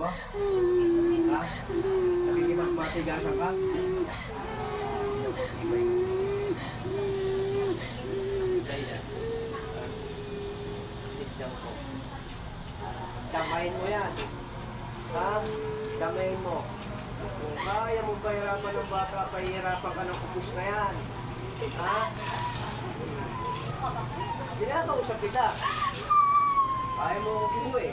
mo? Ha? Nakikipagmatigasan ka? Damayin mo yan. Ha? Damayin mo. Kung kaya mong pahirapan ng bata, pahirapan ka ng kupus na yan. Ha? Pinakausap kita. Kaya mo umuwi.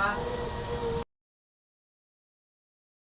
봐.